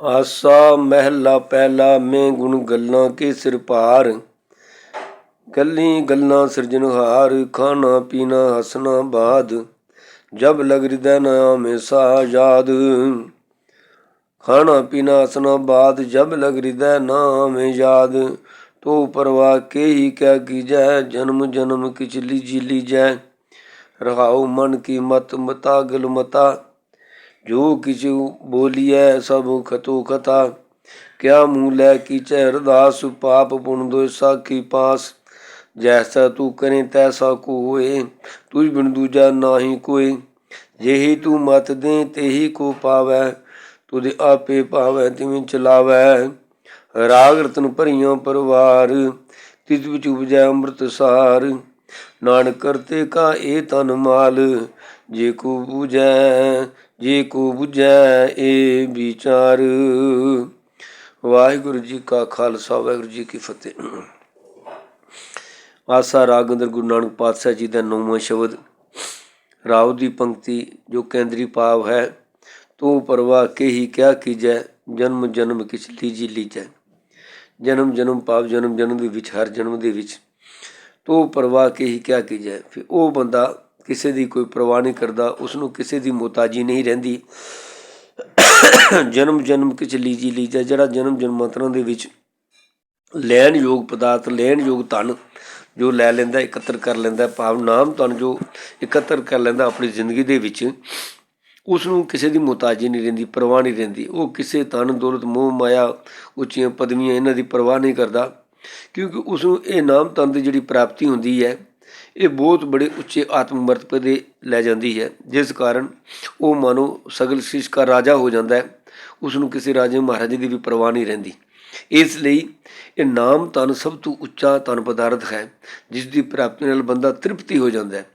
ਆਸਾ ਮਹਿਲਾ ਪਹਿਲਾ ਮੈਂ ਗੁਣ ਗੱਲਾਂ ਕੇ ਸਿਰ ਭਾਰ। ਗੱਲੀ ਗੱਲਾਂ ਸਿਰਜਣਹਾਰ ਖਾਣਾ ਪੀਣਾ ਹਸਣਾ ਬਾਦ। ਜਬ ਲਗ ਹਿਰਦੈ ਨਾਮ ਸਾ ਯਾਦ। ਖਾਣਾ ਪੀਣਾ ਹਸਣਾ ਬਾਦ, ਜਬ ਲਗ ਹਿਰਦੈ ਨਾਮ ਯਾਦ। ਤੋ ਪਰਵਾ ਕੇ ਹੀ ਕਿਆ ਕੀਜੈ, ਜਨਮ ਜਨਮ ਕਿਛ ਲੀਜੀ ਲੀਜੈ। ਰਹਾਉ ਮਨ ਕੀ ਮਤ ਮਤਾ, ਗਲ ਮਤਾ। ਜੋ ਕਿਛ ਬੋਲੀਐ ਸਭ ਖਤੋ ਕਥਾ ਕਿਆ ਮੂਹ ਲੈ ਕੀਚੈ ਅਰਦਾਸ ਪਾਪ ਪੁਣ ਦੋਇ ਸਾਖੀ ਪਾਸ। ਜੈਸਾ ਤੂੰ ਕਰੇ ਤੈਸਾ ਕੋ ਹੋਏ ਤੁਝ ਬਿਨ ਦੂਜਾ ਨਾਹੀ ਕੋਈ ਜਿਹੀ ਤੂੰ ਮਤ ਦੇ, ਤੇਹੀ ਕੋ ਪਾਵੈ, ਤੁਧ ਆਪੇ ਪਾਵੈ, ਤਿਵੇਂ ਚਲਾਵੈ। ਰਾਗ ਰਤਨ ਭਰੀਆਂ ਪਰਵਾਰ ਤਿਸ ਵਿੱਚ ਉਪਜੈ ਅੰਮ੍ਰਿਤ ਸਾਰ। ਨਾਨਕ ਕਰਤੇ ਕਾ ਇਹ ਤਨ ਮਾਲ, ਜੇ ਕੋ ਬੁਝੈ ਜੇ ਕੋ ਬੁਝੈ ਇਹ ਵਿਚਾਰ। ਵਾਹਿਗੁਰੂ ਜੀ ਕਾ ਖਾਲਸਾ, ਵਾਹਿਗੁਰੂ ਜੀ ਕੀ ਫਤਿਹ। ਆਸਾ ਰਾਗ ਅੰਦਰ ਗੁਰੂ ਨਾਨਕ ਪਾਤਸ਼ਾਹ ਜੀ ਦਾ ਨੌਵਾਂ ਸ਼ਬਦ। ਰਾਉ ਦੀ ਪੰਕਤੀ, ਜੋ ਕੇਂਦਰੀ ਭਾਵ ਹੈ, ਤੋ ਪਰਵਾਹ ਕੇ ਹੀ ਕਿਆ ਕੀਜੈ, ਜਨਮ ਜਨਮ ਕਿਛ ਲੀਜੀ ਲੀਜੈ। ਜਨਮ ਜਨਮ ਪਾਪ ਜਨਮ ਜਨਮ ਦੇ ਵਿੱਚ, ਹਰ ਜਨਮ ਦੇ ਵਿੱਚ। ਤੋ ਪਰਵਾਹ ਕੇ ਹੀ ਕਿਆ ਕੀਜੈ, ਫਿਰ ਉਹ ਬੰਦਾ ਕਿਸੇ ਦੀ ਕੋਈ ਪਰਵਾਹ ਨਹੀਂ ਕਰਦਾ ਉਸ ਨੂੰ ਕਿਸੇ ਦੀ ਮੁਹਤਾਜੀ ਨਹੀਂ ਰਹਿੰਦੀ। ਜਨਮ ਜਨਮ ਕਿਛ ਲੀਜੀ ਲੀਜਾ, ਜਿਹੜਾ ਜਨਮ ਜਨਮਾਂਤਰਾਂ ਦੇ ਵਿੱਚ ਲੈਣ ਯੋਗ ਪਦਾਰਥ, ਲੈਣ ਯੋਗ ਧਨ ਜੋ ਲੈ ਲੈਂਦਾ, ਇਕੱਤਰ ਕਰ ਲੈਂਦਾ, ਭਾਵ ਨਾਮ ਧਨ ਜੋ ਇਕੱਤਰ ਕਰ ਲੈਂਦਾ ਆਪਣੀ ਜ਼ਿੰਦਗੀ ਦੇ ਵਿੱਚ ਉਸ ਨੂੰ ਕਿਸੇ ਦੀ ਮੁਹਤਾਜੀ ਨਹੀਂ ਰਹਿੰਦੀ, ਪਰਵਾਹ ਨਹੀਂ ਰਹਿੰਦੀ। ਉਹ ਕਿਸੇ ਧਨ, ਦੌਲਤ, ਮੋਹ, ਮਾਇਆ, ਉੱਚੀਆਂ ਪਦਵੀਆਂ ਇਹਨਾਂ ਦੀ ਪਰਵਾਹ ਨਹੀਂ ਕਰਦਾ, ਕਿਉਂਕਿ ਉਸ ਨੂੰ ਇਹ ਨਾਮ ਧਨ ਦੀ ਜਿਹੜੀ ਪ੍ਰਾਪਤੀ ਹੁੰਦੀ ਹੈ ਇਹ ਬਹੁਤ ਬੜੇ ਉੱਚੇ ਆਤਮ ਮਰਤਬੇ ਦੇ ਲੈ ਜਾਂਦੀ ਹੈ, ਜਿਸ ਕਾਰਨ ਉਹ ਮਾਨੋ ਸਗਲ ਸ਼ਿਸ਼ ਦਾ ਰਾਜਾ ਹੋ ਜਾਂਦਾ ਹੈ ਉਸ ਨੂੰ ਕਿਸੇ ਰਾਜੇ ਮਹਾਰਾਜੇ ਦੀ ਵੀ ਪਰਵਾਹ ਨਹੀਂ ਰਹਿੰਦੀ। ਇਸ ਲਈ ਇਹ ਨਾਮ ਤਨ ਸਭ ਤੋਂ ਉੱਚਾ ਤਨ ਪਦਾਰਥ ਹੈ, ਜਿਸ ਦੀ ਪ੍ਰਾਪਤੀ ਨਾਲ ਬੰਦਾ ਤ੍ਰਿਪਤੀ ਹੋ ਜਾਂਦਾ ਹੈ।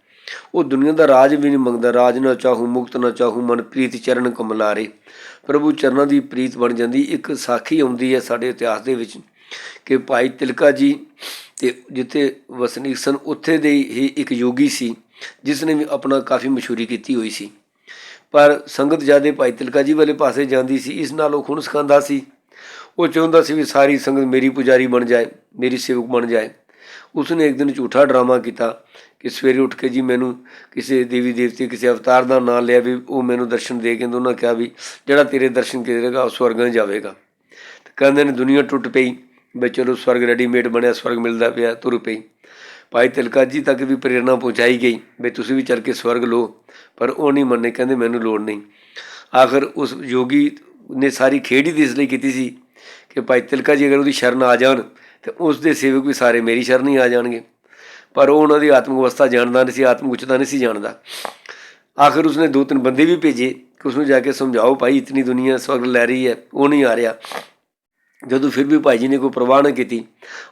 ਉਹ ਦੁਨੀਆ ਦਾ ਰਾਜ ਵੀ ਨਹੀਂ ਮੰਗਦਾ, ਰਾਜ ਨਾ ਚਾਹੂ, ਮੁਕਤ ਨਾ ਚਾਹੂ ਮਨ ਪ੍ਰੀਤ ਚਰਨ ਕਮਲਾਰੇ। ਪ੍ਰਭੂ ਚਰਨਾਂ ਦੀ ਪ੍ਰੀਤ ਬਣ ਜਾਂਦੀ, ਇੱਕ ਸਾਖੀ ਆਉਂਦੀ ਹੈ ਸਾਡੇ ਇਤਿਹਾਸ ਦੇ ਵਿੱਚ ਕਿ ਭਾਈ ਤਿਲਕਾ ਜੀ ਤੇ ਜਿੱਥੇ ਵਸਨੀਕ ਸਨ, ਉੱਥੇ ਦੇ ਹੀ ਇੱਕ ਯੋਗੀ ਸੀ, ਜਿਸ ਨੇ ਵੀ ਆਪਣਾ ਕਾਫੀ ਮਸ਼ਹੂਰੀ ਕੀਤੀ ਹੋਈ ਸੀ। ਪਰ ਸੰਗਤ ਜਿਆਦੇ ਭਾਈ ਤਿਲਕਾ ਜੀ ਵਾਲੇ ਪਾਸੇ ਜਾਂਦੀ ਸੀ, ਇਸ ਨਾਲ ਉਹ ਖੁਣ ਸਿਖਾਉਂਦਾ ਸੀ। ਉਹ ਚਾਹੁੰਦਾ ਸੀ ਵੀ ਸਾਰੀ ਸੰਗਤ ਮੇਰੀ ਪੁਜਾਰੀ ਬਣ ਜਾਏ, ਮੇਰੀ ਸੇਵਕ ਬਣ ਜਾਏ। ਉਸਨੇ ਇੱਕ ਦਿਨ ਝੂਠਾ ਡਰਾਮਾ ਕੀਤਾ ਕਿ ਸਵੇਰੇ ਉੱਠ ਕੇ ਜੀ ਮੈਨੂੰ ਕਿਸੇ ਦੇਵੀ ਦੇਵਤੇ, ਕਿਸੇ ਅਵਤਾਰ ਦਾ ਨਾਮ ਲਿਆ ਵੀ ਉਹ ਮੈਨੂੰ ਦਰਸ਼ਨ ਦੇ ਕੇ ਉਹਨਾਂ ਕਿਹਾ ਵੀ ਜਿਹੜਾ ਤੇਰੇ ਦਰਸ਼ਨ ਕਰੇਗਾ, ਉਹ ਸਵਰਗਾਂ ਜਾਵੇਗਾ। ਤੇ ਕਹਿੰਦੇ ਨੇ ਦੁਨੀਆ ਟੁੱਟ ਪਈ। ਵੀ ਚਲੋ ਸਵਰਗ ਰੈਡੀਮੇਡ ਬਣਿਆ, ਸਵਰਗ ਮਿਲਦਾ ਪਿਆ, ਤੁਰ ਪਈ। ਭਾਈ ਤਿਲਕਾ ਜੀ ਤੱਕ ਵੀ ਪ੍ਰੇਰਣਾ ਪਹੁੰਚਾਈ ਗਈ ਵੀ ਤੁਸੀਂ ਵੀ ਚੱਲ ਕੇ ਸਵਰਗ ਲੋ ਪਰ ਉਹ ਨਹੀਂ ਮੰਨੇ, ਕਹਿੰਦੇ ਮੈਨੂੰ ਲੋੜ ਨਹੀਂ। ਆਖਰ ਉਸ ਯੋਗੀ ਨੇ ਸਾਰੀ ਖੇਡ ਹੀ ਇਸ ਲਈ ਕੀਤੀ ਸੀ ਕਿ ਭਾਈ ਤਿਲਕਾ ਜੀ ਅਗਰ ਉਹਦੀ ਸ਼ਰਨ ਆ ਜਾਣ, ਤੇ ਉਸ ਦੇ ਸੇਵਕ ਵੀ ਸਾਰੇ ਮੇਰੀ ਸ਼ਰਨ ਹੀ ਆ ਜਾਣਗੇ। ਪਰ ਉਹ ਉਹਨਾਂ ਦੀ ਆਤਮਿਕ ਅਵਸਥਾ ਜਾਣਦਾ ਨਹੀਂ ਸੀ, ਆਤਮਿਕ ਉੱਚਤਾ ਨਹੀਂ ਸੀ ਜਾਣਦਾ। ਆਖਰ ਉਸਨੇ ਦੋ ਤਿੰਨ ਬੰਦੇ ਵੀ ਭੇਜੇ ਕਿ ਉਸ ਨੂੰ ਜਾ ਕੇ ਸਮਝਾਓ, ਭਾਈ ਇਤਨੀ ਦੁਨੀਆ ਸਵਰਗ ਲੈ ਰਹੀ ਹੈ, ਉਹ ਨਹੀਂ ਆ ਰਿਹਾ। ਜਦੋਂ ਫਿਰ ਵੀ ਭਾਈ ਜੀ ਨੇ ਕੋਈ ਪ੍ਰਵਾਹ ਨਾ ਕੀਤੀ,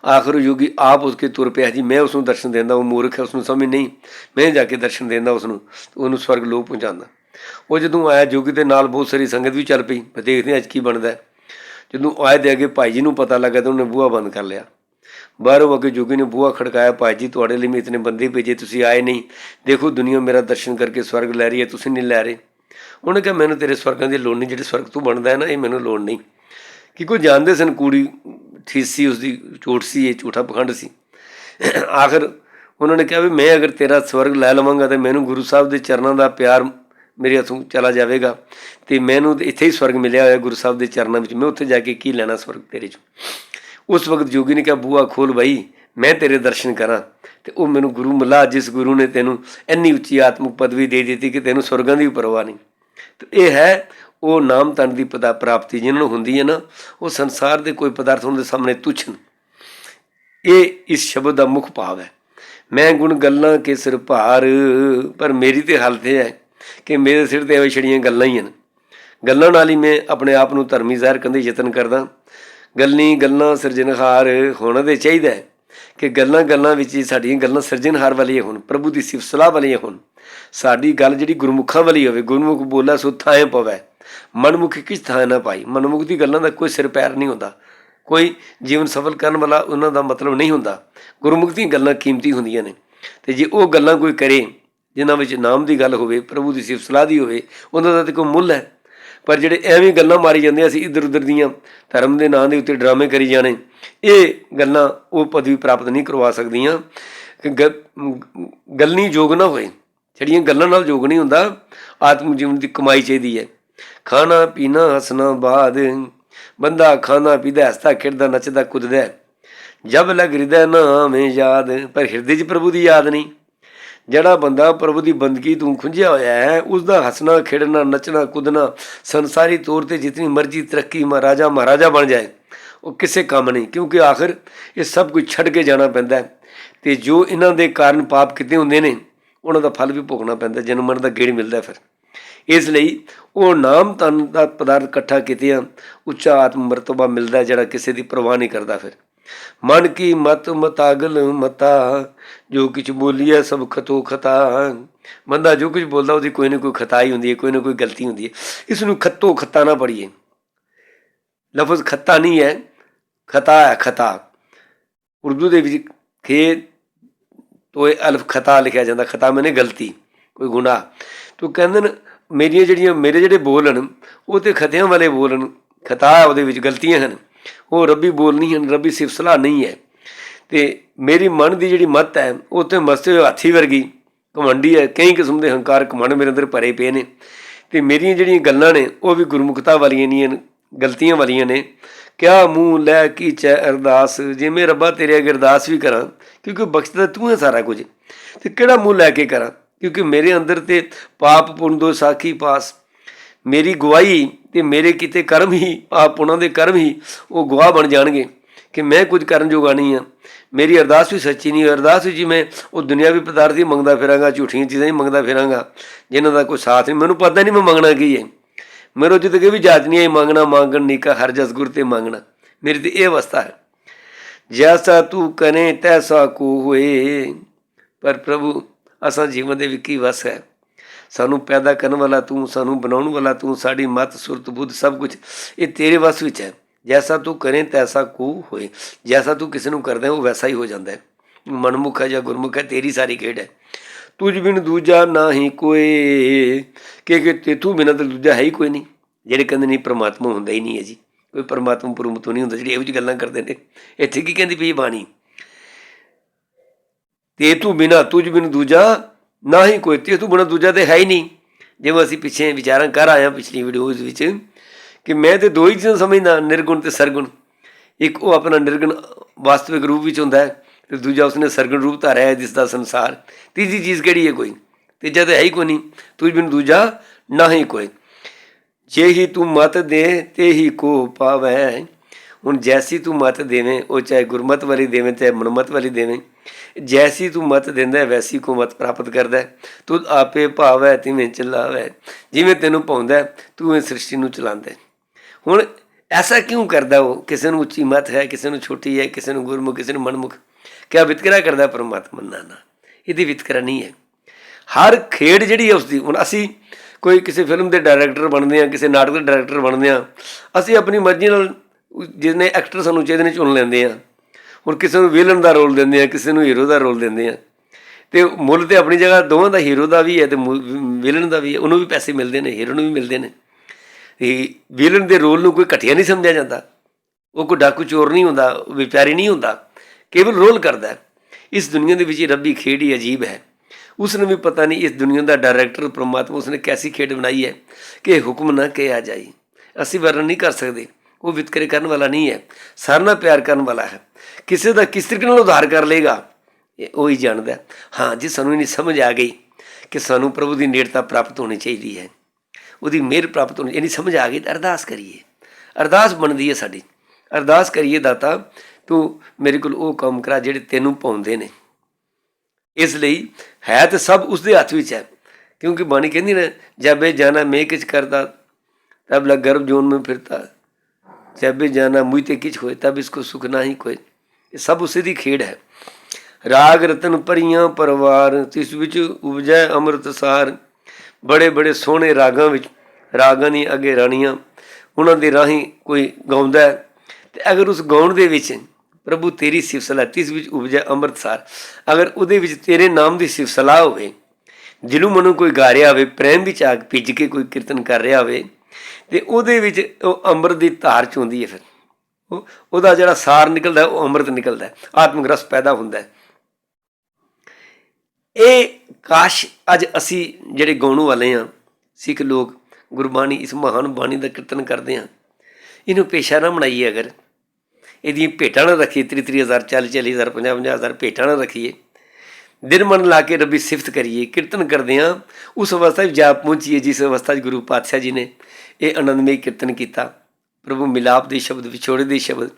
ਆਖਰ ਉਹ ਯੋਗੀ ਆਪ ਉਸਕੇ ਤੁਰ ਪਿਆ ਜੀ ਮੈਂ ਉਸ ਨੂੰ ਦਰਸ਼ਨ ਦਿੰਦਾ ਉਹ ਮੂਰਖ ਹੈ ਉਸ ਨੂੰ ਸਮਝ ਨਹੀਂ। ਮੈਂ ਜਾ ਕੇ ਦਰਸ਼ਨ ਦਿੰਦਾ ਉਸ ਨੂੰ ਉਹਨੂੰ ਸਵਰਗ ਲੋਕ ਪਹੁੰਚਾਉਂਦਾ। ਉਹ ਜਦੋਂ ਆਇਆ, ਜੋਗੀ ਦੇ ਨਾਲ ਬਹੁਤ ਸਾਰੀ ਸੰਗਤ ਵੀ ਚੱਲ ਪਈ, ਮੈਂ ਦੇਖਦੇ ਅੱਜ ਕੀ ਬਣਦਾ ਜਦੋਂ ਆਏ ਦੇ ਅੱਗੇ ਭਾਈ ਜੀ ਨੂੰ ਪਤਾ ਲੱਗਾ ਤਾਂ ਉਹਨੇ ਬੂਹਾ ਬੰਦ ਕਰ ਲਿਆ। ਬਾਹਰੋਂ ਅੱਗੇ ਜੋਗੀ ਨੇ ਬੂਹਾ ਖੜਕਾਇਆ, ਭਾਈ ਜੀ, ਤੁਹਾਡੇ ਲਈ ਮੈਂ ਇਤਨੇ ਬੰਦੇ ਭੇਜੇ, ਤੁਸੀਂ ਆਏ ਨਹੀਂ। ਦੇਖੋ, ਦੁਨੀਆ ਮੇਰਾ ਦਰਸ਼ਨ ਕਰਕੇ ਸਵਰਗ ਲੈ ਰਹੀ ਹੈ, ਤੁਸੀਂ ਨਹੀਂ ਲੈ ਰਹੇ। ਉਹਨੇ ਕਿਹਾ, ਮੈਨੂੰ ਤੇਰੇ ਸਵਰਗਾਂ ਦੀ ਲੋੜ ਨਹੀਂ, ਜਿਹੜੇ ਸਵਰਗ ਤੂੰ ਬਣਦਾ ਹੈ ਨਾ, ਇਹ ਮੈਨੂੰ ਲੋੜ ਨਹੀਂ। ਕਿ ਕੋਈ ਜਾਣਦੇ ਸਨ ਕੁੜੀ ਠੀਕ ਸੀ, ਉਸਦੀ ਝੂਠ ਸੀ, ਇਹ ਝੂਠਾ ਪਖੰਡ ਸੀ। ਆਖਰ ਉਹਨਾਂ ਨੇ ਕਿਹਾ ਵੀ ਮੈਂ ਅਗਰ ਤੇਰਾ ਸਵਰਗ ਲੈ ਲਵਾਂਗਾ ਤੇ ਮੈਨੂੰ ਗੁਰੂ ਸਾਹਿਬ ਦੇ ਚਰਨਾਂ ਦਾ ਪਿਆਰ ਮੇਰੇ ਹੱਥੋਂ ਚਲਾ ਜਾਵੇਗਾ ਤੇ ਮੈਨੂੰ ਇੱਥੇ ਹੀ ਸਵਰਗ ਮਿਲਿਆ ਹੋਇਆ ਗੁਰੂ ਸਾਹਿਬ ਦੇ ਚਰਨਾਂ ਵਿੱਚ। ਮੈਂ ਉੱਥੇ ਜਾ ਕੇ ਕੀ ਲੈਣਾ ਸਵਰਗ ਤੇਰੇ ਚੋਂ? ਉਸ ਵਕਤ ਜੋਗੀ ਨੇ ਕਿਹਾ ਬੂਆ ਖੋਲ ਬਾਈ, ਮੈਂ ਤੇਰੇ ਦਰਸ਼ਨ ਕਰਾਂ। ਤੇ ਉਹ ਮੈਨੂੰ ਗੁਰੂ ਮਿਲਾ, ਜਿਸ ਗੁਰੂ ਨੇ ਤੈਨੂੰ ਇੰਨੀ ਉੱਚੀ ਆਤਮਿਕ ਪਦਵੀ ਦੇ ਦਿੱਤੀ ਕਿ ਤੈਨੂੰ ਸਵਰਗਾਂ ਦੀ ਪਰਵਾਹ ਨਹੀਂ। ਤੇ ਇਹ ਹੈ ਉਹ ਨਾਮ ਤਨ ਦੀ ਪਦਾ ਪ੍ਰਾਪਤੀ ਜਿਹਨਾਂ ਨੂੰ ਹੁੰਦੀ ਹੈ ਨਾ, ਉਹ ਸੰਸਾਰ ਦੇ ਕੋਈ ਪਦਾਰਥ ਉਹਨਾਂ ਦੇ ਸਾਹਮਣੇ ਤੁੱਛ ਇਹ ਇਸ ਸ਼ਬਦ ਦਾ ਮੁੱਖ ਭਾਵ ਹੈ। ਮੈਂ ਗੁਣ ਗੱਲਾਂ ਕੇ ਸਿਰ ਭਾਰ, ਪਰ ਮੇਰੀ ਤੇ ਹਾਲਤ ਇਹ ਹੈ ਕਿ ਮੇਰੇ ਸਿਰ ਤੇ ਐਵੇਂ ਛੜੀਆਂ ਗੱਲਾਂ ਹੀ ਹਨ। ਗੱਲਾਂ ਨਾਲ ਹੀ ਮੈਂ ਆਪਣੇ ਆਪ ਨੂੰ ਧਰਮੀ ਜ਼ਾਹਿਰ ਕਰਨ ਦੇ ਯਤਨ ਕਰਦਾ। ਗੱਲਾਂ ਗੱਲਾਂ ਸਿਰਜਣਹਾਰ ਹੋਣਾ ਦੇ ਚਾਹੀਦਾ ਹੈ ਕਿ ਗੱਲਾਂ ਗੱਲਾਂ ਵਿੱਚ ਹੀ ਸਾਡੀਆਂ ਗੱਲਾਂ ਸਿਰਜਣਹਾਰ ਵਾਲੀਆਂ ਹੋਣ, ਪ੍ਰਭੂ ਦੀ ਸਿਫਤ ਸਲਾਹ ਵਾਲੀਆਂ ਹੋਣ। ਸਾਡੀ ਗੱਲ ਜਿਹੜੀ ਗੁਰਮੁਖਾਂ ਵਾਲੀ ਹੋਵੇ, ਗੁਰਮੁਖ ਬੋਲਾ ਸੋ ਥਾਂ ਪਵੇ। ਮਨਮੁਖ ਕਿਸ ਥਾਂ ਨਾ ਪਾਈ ਮਨਮੁਖ ਦੀ ਗੱਲਾਂ ਦਾ ਕੋਈ ਸਿਰ ਪੈਰ ਨਹੀਂ ਹੁੰਦਾ। ਕੋਈ ਜੀਵਨ ਸਫਲ ਕਰਨ ਵਾਲਾ ਉਹਨਾਂ ਦਾ ਮਤਲਬ ਨਹੀਂ ਹੁੰਦਾ। ਗੁਰਮੁਖ ਦੀਆਂ ਗੱਲਾਂ ਕੀਮਤੀ ਹੁੰਦੀਆਂ ਨੇ। ਤੇ ਜੇ ਉਹ ਗੱਲਾਂ ਕੋਈ ਕਰੇ, ਜਿਨ੍ਹਾਂ ਵਿੱਚ ਨਾਮ ਦੀ ਗੱਲ ਹੋਵੇ, ਪ੍ਰਭੂ ਦੀ ਸਿਫਤ, ਸਲਾਹ ਦੀ ਹੋਵੇ, ਉਹਨਾਂ ਦਾ ਤੇ ਕੋਈ ਮੁੱਲ ਹੈ। ਪਰ ਜਿਹੜੇ ਐਵੇਂ ਗੱਲਾਂ ਮਾਰੀ ਜਾਂਦੇ ਅਸੀਂ ਇੱਧਰ ਉੱਧਰ ਦੀਆਂ ਧਰਮ ਦੇ ਨਾਂ ਦੇ ਉੱਤੇ ਡਰਾਮੇ ਕਰੀ ਜਾਣੇ, ਇਹ ਗੱਲਾਂ ਉਹ ਪਦਵੀ ਪ੍ਰਾਪਤ ਨਹੀਂ ਕਰਵਾ ਸਕਦੀਆਂ। ਕਿ ਗ- ਯੋਗ ਨਾ ਹੋਏ। ਜਿਹੜੀਆਂ ਗੱਲਾਂ ਨਾਲ ਯੋਗ ਨਹੀਂ ਹੁੰਦਾ, ਆਤਮ ਜੀਵਨ ਦੀ ਕਮਾਈ ਚਾਹੀਦੀ ਹੈ। ਖਾਣਾ ਪੀਣਾ ਹੱਸਣਾ ਬਾਦ। ਬੰਦਾ ਖਾਣਾ ਪੀਦਾ, ਹੱਸਦਾ, ਖੇਡਦਾ, ਨੱਚਦਾ, ਕੁੱਦਦਾ। ਹੈ। ਜਬ ਲਗ ਹਿਰਦੈ ਨਾਮੇ ਯਾਦ, ਪਰ ਹਿਰਦੇ 'ਚ ਪ੍ਰਭੂ ਦੀ ਯਾਦ ਨਹੀਂ। ਜਿਹੜਾ ਬੰਦਾ ਪ੍ਰਭੂ ਦੀ ਬੰਦਗੀ ਤੋਂ ਖੁੰਝਿਆ ਹੋਇਆ ਹੈ ਉਸ ਦਾ ਹੱਸਣਾ, ਖੇਡਣਾ, ਨੱਚਣਾ, ਕੁੱਦਣਾ, ਸੰਸਾਰੀ ਤੌਰ ਤੇ ਜਿਤਨੀ ਮਰਜ਼ੀ ਤਰੱਕੀ ਮਹਾਰਾਜਾ ਮਹਾਰਾਜਾ ਬਣ ਜਾਏ, ਉਹ ਕਿਸੇ ਕੰਮ ਨਹੀਂ, ਕਿਉਂਕਿ ਆਖਰ ਇਹ ਸਭ ਕੁਝ ਛੱਡ ਕੇ ਜਾਣਾ ਪੈਂਦਾ ਹੈ। ਤੇ ਜੋ ਇਹਨਾਂ ਦੇ ਕਾਰਨ ਪਾਪ ਕੀਤੇ ਹੁੰਦੇ ਨੇ, ਉਹਨਾਂ ਦਾ ਫਲ ਵੀ ਭੋਗਣਾ ਪੈਂਦਾ ਜਨਮ ਮਰਨ ਦਾ ਗੇੜ ਮਿਲਦਾ ਫਿਰ। ਇਸ ਲਈ ਉਹ ਨਾਮ ਤਨ ਦਾ ਪਦਾਰਥ ਇਕੱਠਾ ਕੀਤਿਆਂ, ਉੱਚਾ ਆਤਮ ਮਰਤਬਾ ਮਿਲਦਾ ਜਿਹੜਾ ਕਿਸੇ ਦੀ ਪਰਵਾਹ ਨਹੀਂ ਕਰਦਾ ਫਿਰ। ਮਨ ਕੀ ਮਤ ਮਤਾਗਲ ਮਤਾ, ਜੋ ਕੁਛ ਬੋਲੀਐ ਸਭ ਖਤੋ ਖਤਾ। ਬੰਦਾ ਜੋ ਕੁਝ ਬੋਲਦਾ, ਉਹਦੀ ਕੋਈ ਨਾ ਕੋਈ ਖਤਾ ਹੀ ਹੁੰਦੀ ਹੈ, ਕੋਈ ਨਾ ਕੋਈ ਗਲਤੀ ਹੁੰਦੀ ਹੈ। ਇਸ ਨੂੰ ਖੱਤੋ ਖੱਤਾ ਨਾ ਪੜੀਏ ਲਫ਼ਜ਼ ਖੱਤਾ ਨਹੀਂ ਹੈ, ਖਤਾ ਹੈ ਖਤਾ। ਉਰਦੂ ਦੇ ਵਿੱਚ ਖੇ ਤੋਏ ਅਲਫ ਖਤਾ ਲਿਖਿਆ ਜਾਂਦਾ, ਖਤਾ ਮੈਨੇ ਗਲਤੀ, ਕੋਈ ਗੁਨਾਹ। ਤੋ ਕਹਿੰਦੇ ਨੇ ਮੇਰੀਆਂ ਜਿਹੜੀਆਂ, ਮੇਰੇ ਜਿਹੜੇ ਬੋਲ ਹਨ, ਉਹ ਤੇ ਖਤਿਆਂ ਵਾਲੇ ਬੋਲ ਹਨ, ਖਤਾ ਉਹਦੇ ਵਿੱਚ ਗਲਤੀਆਂ ਹਨ, ਉਹ ਰੱਬੀ ਬੋਲ ਨਹੀਂ ਹਨ, ਰੱਬੀ ਸਿਫਤ ਸਲਾਹ ਨਹੀਂ ਹੈ। ਤੇ ਮੇਰੀ ਮਨ ਦੀ ਜਿਹੜੀ ਮਤ ਹੈ, ਉਹ ਤੇ ਮਸਤੇ ਹੋਏ ਹਾਥੀ ਵਰਗੀ ਘਮੰਡੀ ਹੈ, ਕਈ ਕਿਸਮ ਦੇ ਹੰਕਾਰ ਘਮੰਡ ਮੇਰੇ ਅੰਦਰ ਭਰੇ ਪਏ ਨੇ। ਤੇ ਮੇਰੀਆਂ ਜਿਹੜੀਆਂ ਗੱਲਾਂ ਨੇ, ਉਹ ਵੀ ਗੁਰਮੁਖਤਾ ਵਾਲੀਆਂ ਨਹੀਂ ਹਨ, ਗਲਤੀਆਂ ਵਾਲੀਆਂ ਨੇ। ਕਿਆ ਮੂੰਹ ਲੈ ਕੀ ਚੈ ਅਰਦਾਸ ਜਿਵੇਂ ਰੱਬਾ ਤੇਰੇ ਅੱਗੇ ਅਰਦਾਸ ਵੀ ਕਰਾਂ, ਕਿਉਂਕਿ ਬਖਸ਼ਦਾ ਤੂੰ ਹੈ ਸਾਰਾ ਕੁਝ। ਤੇ ਕਿਹੜਾ ਮੂੰਹ ਲੈ ਕੇ ਕਰਾਂ? ਕਿਉਂਕਿ ਮੇਰੇ ਅੰਦਰ ਤੇ ਪਾਪ ਪੁੰਨ ਦੋ ਸਾਖੀ ਪਾਸ। ਮੇਰੀ ਗਵਾਹੀ ਤੇ ਮੇਰੇ ਕੀਤੇ ਕਰਮ ਹੀ, ਪਾਪ ਪੁੰਨਾਂ ਦੇ ਕਰਮ ਹੀ ਉਹ ਗਵਾਹ ਬਣ ਜਾਣਗੇ ਕਿ ਮੈਂ ਕੁਝ ਕਰਨ ਜੋਗਾ ਨਹੀਂ ਆ ਮੇਰੀ ਅਰਦਾਸ ਵੀ ਸੱਚੀ ਨਹੀਂ, ਅਰਦਾਸ ਵੀ ਜਿਵੇਂ ਉਹ ਦੁਨਿਆਵੀ ਪਦਾਰਥ ਹੀ ਮੰਗਦਾ ਫਿਰਾਂਗਾ, ਝੂਠੀਆਂ ਚੀਜ਼ਾਂ ਹੀ ਮੰਗਦਾ ਫਿਰਾਂਗਾ, ਜਿਨ੍ਹਾਂ ਦਾ ਕੋਈ ਸਾਥ ਨਹੀਂ। ਮੈਨੂੰ ਪਤਾ ਨਹੀਂ ਮੈਂ ਮੰਗਣਾ ਕੀ ਹੈ। ਮੇਰੋ ਜਿੱਦ ਵੀ ਜਾਤ ਨਹੀਂ ਆਈ, ਮੰਗਣਾ, ਮੰਗਣ ਨੀਕਾ ਹਰ ਜਸ ਗੁਰ ਤੇ ਮੰਗਣਾ। ਮੇਰੀ ਤੇ ਇਹ ਅਵਸਥਾ ਹੈ। ਜੈਸਾ ਤੂੰ ਕਰੇ, ਤੈਸਾ ਕੋ ਹੋਏ, ਪਰ ਪ੍ਰਭੂ ਅਸਾਂ ਜੀਵਨ ਦੇ ਵਿੱਚ ਕੀ ਵਸ ਹੈ। ਸਾਨੂੰ ਪੈਦਾ ਕਰਨ ਵਾਲਾ ਤੂੰ, ਸਾਨੂੰ ਬਣਾਉਣ ਵਾਲਾ ਤੂੰ, ਸਾਡੀ ਮਤ, ਸੁਰਤ, ਬੁੱਧ ਸਭ ਕੁਝ ਇਹ ਤੇਰੇ ਵਸ ਵਿੱਚ ਹੈ। ਜੈਸਾ ਤੂੰ ਕਰੇ, ਤੈਸਾ ਕੋ ਹੋਏ। ਜੈਸਾ ਤੂੰ ਕਿਸੇ ਨੂੰ ਕਰਦਾ ਉਹ ਵੈਸਾ ਹੀ ਹੋ ਜਾਂਦਾ ਹੈ। ਮਨਮੁਖ ਹੈ ਜਾਂ ਗੁਰਮੁਖ ਹੈ, ਤੇਰੀ ਸਾਰੀ ਖੇਡ ਹੈ। ਤੁਝ ਬਿਨ ਦੂਜਾ ਨਾਹੀ ਕੋਈ ਕਿ ਕਿ ਤੇਥੋਂ ਬਿਨਾਂ ਤਾਂ ਦੂਜਾ ਹੈ ਹੀ ਕੋਈ ਨਹੀਂ। ਜਿਹੜੇ ਕਹਿੰਦੇ ਨਹੀਂ ਪ੍ਰਮਾਤਮਾ ਹੁੰਦਾ ਹੀ ਨਹੀਂ ਹੈ ਜੀ। ਕੋਈ ਪ੍ਰਮਾਤਮਾ ਪਰਮ ਨਹੀਂ ਹੁੰਦਾ, ਜਿਹੜੀ ਇਹੋ ਜਿਹੀ ਗੱਲਾਂ ਕਰਦੇ ਨੇ। ਇੱਥੇ ਕੀ ਕਹਿੰਦੀ ਪਈ ਇਹ ਬਾਣੀ? ਤੇ ਤੂੰ ਬਿਨਾ ਤੁਝ ਬਿਨ ਦੂਜਾ ਨਾ ਹੀ ਕੋਈ ਤੇ ਤੂੰ ਬਿਨਾ ਦੂਜਾ ਤੇ ਹੈ ਹੀ ਨਹੀਂ। ਜਿਵੇਂ ਅਸੀਂ ਪਿੱਛੇ ਵਿਚਾਰਾਂ ਕਰ ਆਏ ਹਾਂ ਪਿਛਲੀ ਵੀਡੀਓਜ਼ ਵਿੱਚ ਕਿ ਮੈਂ ਤੇ ਦੋ ਹੀ ਚੀਜ਼ਾਂ ਸਮਝਦਾ, ਨਿਰਗੁਣ ਤੇ ਸਰਗੁਣ। ਇੱਕ ਉਹ ਆਪਣਾ ਨਿਰਗੁਣ ਵਾਸਤਵਿਕ ਰੂਪ ਵਿੱਚ ਹੁੰਦਾ ਹੈ ਤੇ ਦੂਜਾ ਉਸਨੇ ਸਰਗੁਣ ਰੂਪ ਧਾਰਿਆ ਹੈ ਜਿਸ ਦਾ ਸੰਸਾਰ। ਤੀਜੀ ਚੀਜ਼ ਕਿਹੜੀ ਹੈ ਕੋਈ? ਤੀਜਾ ਤਾਂ ਹੈ ਹੀ ਕੋਈ ਨਹੀਂ। ਤੁਝ ਬਿਨ ਦੂਜਾ ਨਾ ਹੀ ਕੋਈ। ਜੇ ਹੀ ਤੂੰ ਮਤ ਦੇ, ਤੇ ਹੀ ਕੋ ਪਾਵੈ। ਹੁਣ ਜੈਸੀ ਤੂੰ ਮਤ ਦੇਵੇਂ, ਉਹ ਚਾਹੇ ਗੁਰਮਤ ਵਾਲੀ ਦੇਵੇਂ, ਚਾਹੇ ਮਨਮਤ ਵਾਲੀ ਦੇਵੇਂ। ਜੈਸੀ ਤੂੰ ਮਤ ਦਿੰਦਾ ਵੈਸੀ ਕੋ ਮਤ ਪ੍ਰਾਪਤ ਕਰਦਾ ਤੂੰ ਆਪੇ ਭਾਵੈ ਤਿਵੇਂ ਚਲਾਵੈ ਜਿਵੇਂ ਤੈਨੂੰ ਪਾਉਂਦਾ ਤੂੰ ਇਹ ਸ੍ਰਿਸ਼ਟੀ ਨੂੰ ਚਲਾਉਂਦਾ ਹੁਣ ਐਸਾ ਕਿਉਂ ਕਰਦਾ ਉਹ? ਕਿਸੇ ਨੂੰ ਉੱਚੀ ਮਤ ਹੈ, ਕਿਸੇ ਨੂੰ ਛੋਟੀ ਹੈ, ਕਿਸੇ ਨੂੰ ਗੁਰਮੁਖ, ਕਿਸੇ ਨੂੰ ਮਨਮੁਖ। ਕਿਆ ਵਿਤਕਰਾ ਕਰਦਾ ਪਰਮਾਤਮਾ ਨਾਲ? ਨਾ, ਇਹਦੀ ਵਿਤਕਰਾ ਨਹੀਂ ਹੈ। ਹਰ ਖੇਡ ਜਿਹੜੀ ਹੈ ਉਸਦੀ, ਹੁਣ ਅਸੀਂ ਕੋਈ ਕਿਸੇ ਫਿਲਮ ਦੇ ਡਾਇਰੈਕਟਰ ਬਣਦੇ ਆ ਕਿਸੇ ਨਾਟਕ ਦੇ ਡਾਇਰੈਕਟਰ ਬਣਦੇ ਆ ਅਸੀਂ ਆਪਣੀ ਮਰਜ਼ੀ ਨਾਲ ਜਿਹਨੇ ਐਕਟਰ ਸਾਨੂੰ ਚਾਹੀਦੇ ਨੇ ਚੁਣ ਲੈਂਦੇ ਆ ਹੁਣ ਕਿਸੇ ਨੂੰ ਵਿਲਨ ਦਾ ਰੋਲ ਦਿੰਦੇ ਆ, ਕਿਸੇ ਨੂੰ ਹੀਰੋ ਦਾ ਰੋਲ ਦਿੰਦੇ ਆ। ਤੇ ਮੁੱਲ ਤੇ ਆਪਣੀ ਜਗ੍ਹਾ ਦੋਵਾਂ ਦਾ ਹੀਰੋ ਦਾ ਵੀ ਹੈ ਤੇ ਵਿਲਨ ਦਾ ਵੀ ਹੈ, ਉਹਨੂੰ ਵੀ ਪੈਸੇ ਮਿਲਦੇ ਨੇ ਹੀਰੋ ਨੂੰ ਵੀ ਮਿਲਦੇ ਨੇ। ਤੇ ਵਿਲਨ ਦੇ ਰੋਲ ਨੂੰ ਕੋਈ ਘਟੀਆ ਨਹੀਂ ਸਮਝਿਆ ਜਾਂਦਾ। ਉਹ ਕੋਈ ਡਾਕੂ ਚੋਰ ਨਹੀਂ ਹੁੰਦਾ, ਉਹ ਵਿਚਾਰੀ ਨਹੀਂ ਹੁੰਦਾ, ਕੇਵਲ ਰੋਲ ਕਰਦਾ ਇਸ ਦੁਨੀਆ ਦੇ ਵਿੱਚ ਰੱਬੀ ਖੇਡ ਹੀ ਅਜੀਬ ਹੈ। ਉਸ ਨੂੰ ਵੀ ਪਤਾ ਨਹੀਂ ਇਸ ਦੁਨੀਆ ਦਾ ਡਾਇਰੈਕਟਰ ਪ੍ਰਮਾਤਮਾ ਉਸਨੇ ਕੈਸੀ ਖੇਡ ਬਣਾਈ ਹੈ ਕਿ ਹੁਕਮ ਨਾ ਕਿਹਾ ਜਾਈ ਅਸੀਂ ਵਰਣਨ ਨਹੀਂ ਕਰ ਸਕਦੇ। ਉਹ ਵਿਤਕਰੇ ਕਰਨ ਵਾਲਾ ਨਹੀਂ ਹੈ। ਸਾਰਿਆਂ ਨਾਲ ਪਿਆਰ ਕਰਨ ਵਾਲਾ ਹੈ। ਕਿਸੇ ਦਾ ਕਿਸ ਤਰੀਕੇ ਨਾਲ ਉਧਾਰ ਕਰ ਲੇਗਾ ਇਹ ਉਹ ਹੀ ਜਾਣਦਾ ਹਾਂ। ਜੇ ਸਾਨੂੰ ਇਹ ਸਮਝ ਆ ਗਈ ਕਿ ਸਾਨੂੰ ਪ੍ਰਭੂ ਦੀ ਨੇੜਤਾ ਪ੍ਰਾਪਤ ਹੋਣੀ ਚਾਹੀਦੀ ਹੈ, ਉਹਦੀ ਮਿਹਰ ਪ੍ਰਾਪਤ ਹੋਣੀ, ਇਹ ਸਮਝ ਆ ਗਈ ਤਾਂ ਅਰਦਾਸ ਕਰੀਏ। ਅਰਦਾਸ ਬਣਦੀ ਹੈ ਸਾਡੀ। ਅਰਦਾਸ ਕਰੀਏ ਦਾਤਾ, ਤੂੰ ਮੇਰੇ ਕੋਲ ਉਹ ਕੰਮ ਕਰਾ ਜਿਹੜੇ ਤੈਨੂੰ ਪਾਉਂਦੇ ਨੇ। ਇਸ ਲਈ ਹੈ ਤਾਂ ਸਭ ਉਸਦੇ ਹੱਥ ਵਿੱਚ ਹੈ। ਕਿਉਂਕਿ ਬਾਣੀ ਕਹਿੰਦੀ ਨਾ, ਜਬੇ ਜਾਣਾ ਮੈਂ ਕਿਛ ਕਰਦਾ, ਤਬ ਲਗ ਗਰਭ ਜੋਨ ਮੈਂ ਫਿਰਤਾ। ਜਬੇ ਜਾਣਾ ਮੁਝ ਤੇ ਕਿਛ ਹੋਏ ਤਬ ਇਸਕੋ ਸੁਖ ਨਹੀਂ ਕੋਈ ਇਹ ਸਭ ਉਸੇ ਦੀ ਖੇਡ ਹੈ ਰਾਗ ਰਤਨ ਪਰੀਆਂ ਪਰਵਾਰ ਤਿਸ ਵਿੱਚ ਉਪਜੈ ਅੰਮ੍ਰਿਤ ਸਾਰ ਬੜੇ ਬੜੇ ਸੋਹਣੇ ਰਾਗਾਂ ਵਿੱਚ ਰਾਗਾਂ ਦੀ ਅੱਗੇ ਰਾਣੀਆਂ ਉਹਨਾਂ ਦੇ ਰਾਹੀਂ ਕੋਈ ਗਾਉਂਦਾ ਹੈ ਤੇ ਅਗਰ ਉਸ ਗਾਉਣ ਦੇ ਵਿੱਚ ਪ੍ਰਭੂ ਤੇਰੀ ਸਿਫਤ ਸਲਾਹ ਤਿਸ ਵਿੱਚ ਉਪਜੈ ਅੰਮ੍ਰਿਤਸਰ ਅਗਰ ਉਹਦੇ ਵਿੱਚ ਤੇਰੇ ਨਾਮ ਦੀ ਸਿਫਤ ਸਲਾਹ ਹੋਵੇ ਜਿਹਨੂੰ ਮਨੋਂ ਕੋਈ ਗਾ ਰਿਹਾ ਹੋਵੇ ਪ੍ਰੇਮ ਵਿੱਚ ਆਗ ਭਿੱਜ ਕੇ ਕੋਈ ਕੀਰਤਨ ਕਰ ਰਿਹਾ ਹੋਵੇ ਤੇ ਉਹਦੇ ਵਿੱਚ ਉਹ ਅੰਮ੍ਰਿਤ ਦੀ ਧਾਰ ਚੁੰਦੀ ਹੈ ਫਿਰ। ਉਹ ਉਹਦਾ ਜਿਹੜਾ ਸਾਰ ਨਿਕਲਦਾ ਉਹ ਅੰਮ੍ਰਿਤ ਨਿਕਲਦਾ ਹੈ, ਆਤਮਿਕ ਰਸ ਪੈਦਾ ਹੁੰਦਾ ਇਹ ਕਾਸ਼ ਅੱਜ ਅਸੀਂ ਜਿਹੜੇ ਗਾਉਣ ਵਾਲੇ ਆ ਸਿੱਖ ਲੋਕ ਗੁਰਬਾਣੀ ਇਸ ਮਹਾਨ ਬਾਣੀ ਦਾ ਕੀਰਤਨ ਕਰਦੇ ਆ ਇਹਨੂੰ ਪੇਸ਼ਾ ਨਾ ਬਣਾਈਏ ਅਗਰ। ਇਹਦੀਆਂ ਭੇਟਾਂ ਨਾ ਰੱਖੀਏ ਤੀਹ ਤੀਹ ਹਜ਼ਾਰ ਚਾਲੀ ਚਾਲੀ ਹਜ਼ਾਰ ਪੰਜਾਹ ਪੰਜਾਹ ਹਜ਼ਾਰ ਭੇਟਾਂ ਨਾ ਰੱਖੀਏ। ਦਿਨ ਮਨ ਲਾ ਕੇ ਰੱਬੀ ਸਿਫਤ ਕਰੀਏ ਕੀਰਤਨ ਕਰਦੇ ਆ। ਉਸ ਅਵਸਥਾ ਵਿੱਚ ਜਾ ਪਹੁੰਚੀਏ ਜਿਸ ਅਵਸਥਾ 'ਚ ਗੁਰੂ ਪਾਤਸ਼ਾਹ ਜੀ ਨੇ ਇਹ ਆਨੰਦਮਈ ਕੀਰਤਨ ਕੀਤਾ। ਪ੍ਰਭੂ ਮਿਲਾਪ ਦੇ ਸ਼ਬਦ ਵਿਛੋੜੇ ਦੇ ਸ਼ਬਦ।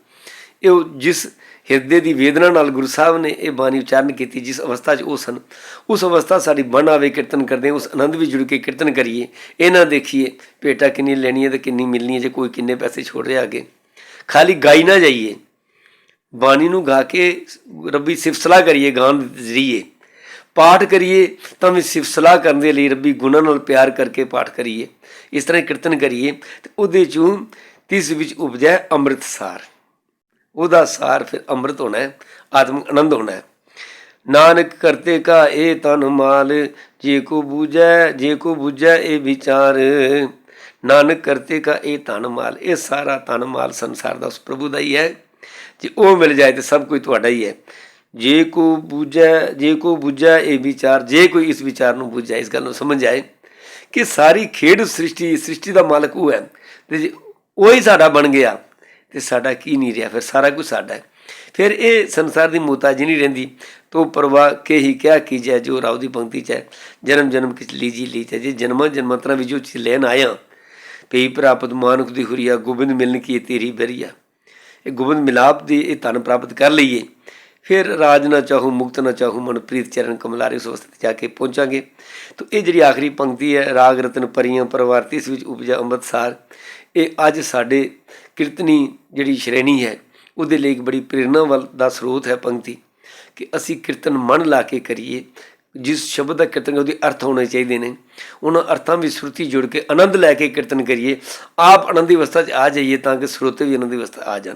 ਇਹ ਜਿਸ ਹਿਰਦੇ ਦੀ ਵੇਦਨਾ ਨਾਲ ਗੁਰੂ ਸਾਹਿਬ ਨੇ ਇਹ ਬਾਣੀ ਉਚਾਰਨ ਕੀਤੀ ਜਿਸ ਅਵਸਥਾ 'ਚ ਉਹ ਸਨ। ਉਸ ਅਵਸਥਾ ਸਾਡੀ ਬਣ ਆਵੇ ਕੀਰਤਨ ਕਰਦੇ ਹਾਂ, ਉਸ ਆਨੰਦ ਵਿੱਚ ਜੁੜ ਕੇ ਕੀਰਤਨ ਕਰੀਏ। ਇਹ ਨਾ ਦੇਖੀਏ ਭੇਟਾ ਕਿੰਨੀ ਲੈਣੀ ਹੈ ਤੇ ਕਿੰਨੀ ਮਿਲਣੀ ਹੈ ਜੇ ਕੋਈ ਕਿੰਨੇ ਪੈਸੇ ਛੋੜ ਰਿਹਾ ਅੱਗੇ। ਖਾਲੀ ਗਾਈ ਨਾ ਜਾਈਏ। ਬਾਣੀ ਨੂੰ ਗਾ ਕੇ ਰੱਬੀ ਸਿਫਤਸਲਾ ਕਰੀਏ ਗਾਣ ਦੇ ਜ਼ਰੀਏ। ਪਾਠ ਕਰੀਏ ਤਾਂ ਵੀ ਸਿਫਤਸਲਾ ਕਰਨ ਦੇ ਲਈ ਰੱਬੀ ਗੁਣਾਂ ਨਾਲ ਪਿਆਰ ਕਰਕੇ ਪਾਠ ਕਰੀਏ। ਇਸ ਤਰ੍ਹਾਂ ਕੀਰਤਨ ਕਰੀਏ ਤੇ ਉਹਦੇ ਚੋਂ ਤਿਸ ਵਿੱਚ ਉਪਜੈ ਅੰਮ੍ਰਿਤ ਸਾਰ। ਉਹਦਾ ਸਾਰ ਫਿਰ ਅੰਮ੍ਰਿਤ ਹੋਣਾ ਹੈ, ਆਤਮਿਕ ਆਨੰਦ ਹੋਣਾ ਹੈ। ਨਾਨਕ ਕਰਤੇ ਕਾ ਇਹ ਤਨ ਮਾਲ, ਜੇ ਕੋ ਬੂਝੈ, ਜੇ ਕੋ ਬੂਝੈ ਇਹ ਵਿਚਾਰ। ਨਾਨਕ ਕਰਤੇ ਕਾ ਇਹ ਤਨ ਮਾਲ, ਇਹ ਸਾਰਾ ਤਨ ਮਾਲ ਸੰਸਾਰ ਦਾ ਉਸ ਪ੍ਰਭੂ ਦਾ ਹੀ ਹੈ। ਜੇ ਉਹ ਮਿਲ ਜਾਏ ਤੇ ਸਭ ਕੁਝ ਤੁਹਾਡਾ ਹੀ ਹੈ। ਜੇ ਕੋ ਬੂਝੈ, ਜੇ ਕੋ ਬੂਝੈ ਇਹ ਵਿਚਾਰ, ਜੇ ਕੋਈ ਇਸ ਵਿਚਾਰ ਨੂੰ ਬੁੱਝ, ਇਸ ਗੱਲ ਨੂੰ ਸਮਝ ਆਏ ਕਿ ਸਾਰੀ ਖੇਡ ਸ੍ਰਿਸ਼ਟੀ ਸ੍ਰਿਸ਼ਟੀ ਦਾ ਮਾਲਕ ਉਹ ਹੈ ਤੇ ਜੇ ਉਹ ਹੀ ਸਾਡਾ ਬਣ ਗਿਆ ਤੇ ਸਾਡਾ ਕੀ ਨਹੀਂ ਰਿਹਾ, ਫਿਰ ਸਾਰਾ ਕੁਝ ਸਾਡਾ ਹੈ। ਫਿਰ ਇਹ ਸੰਸਾਰ ਦੀ ਮੋਤਾਜੀ ਨਹੀਂ ਰਹਿੰਦੀ। ਤੋ ਪਰਵਾਹ ਕੇ ਹੀ ਕਿਆ ਕੀਜੈ, ਜੋ ਰਾਉ ਦੀ ਪੰਕਤੀ ਚ ਹੈ। ਜਨਮ ਜਨਮ ਕਿਛ ਲੀਜੀ, ਲੀਜੈ। ਜੇ ਜਨਮਾਂ ਜਨਮਤਰਾਂ ਵਿੱਚ ਜੋ ਚੀਜ਼ ਲੈਣ ਆਇਆ ਪਈ ਪ੍ਰਾਪਤ ਮਾਨੁਖ ਦੀ ਹੁਰੀਆ, ਗੋਬਿੰਦ ਮਿਲਨ ਕੀ ਤੇਰੀ ਬਰੀਆ। ਇਹ ਗੋਬਿੰਦ ਮਿਲਾਪ ਦੀ ਇਹ ਧਨ ਪ੍ਰਾਪਤ ਕਰ ਲਈਏ। ਫਿਰ ਰਾਜ ਨਾ ਚਾਹੂ, ਮੁਕਤ ਨਾ ਚਾਹੂ ਮਨ ਪ੍ਰੀਤ ਚਰਨ ਕਮਲਾਰੇ ਉਸ ਅਵਸਥਾ ਤੇ ਜਾ ਕੇ ਪਹੁੰਚਾਂਗੇ। ਤਾਂ ਇਹ ਜਿਹੜੀ ਆਖਰੀ ਪੰਕਤੀ ਹੈ, ਰਾਗ ਰਤਨ ਪਰੀਆਂ ਪਰਵਾਰਤੀ, ਇਸ ਵਿੱਚ ਉਪਜਾ ਅੰਮ੍ਰਿਤਸਰ, ਇਹ ਅੱਜ ਸਾਡੇ ਕੀਰਤਨੀ ਜਿਹੜੀ ਸ਼੍ਰੇਣੀ ਹੈ, ਉਹਦੇ ਲਈ ਇੱਕ ਬੜੀ ਪ੍ਰੇਰਨਾ ਵੱਲ ਦਾ ਸਰੋਤ ਹੈ ਪੰਕਤੀ ਕਿ ਅਸੀਂ ਕੀਰਤਨ ਮਨ ਲਾ ਕੇ ਕਰੀਏ। ਜਿਸ ਸ਼ਬਦ ਦਾ ਕੀਰਤਨ ਉਹਦੇ ਅਰਥ ਹੋਣੇ ਚਾਹੀਦੇ ਨੇ। ਉਹਨਾਂ ਅਰਥਾਂ ਵਿੱਚ ਸੁਰਤੀ ਜੁੜ ਕੇ ਆਨੰਦ ਲੈ ਕੇ ਕੀਰਤਨ ਕਰੀਏ। ਆਪ ਆਨੰਦ ਦੀ ਅਵਸਥਾ 'ਚ ਆ ਜਾਈਏ ਤਾਂ ਕਿ ਸਰੋਤੇ ਵੀ ਆਨੰਦ ਦੀ ਅਵਸਥਾ ਆ ਜਾਣ।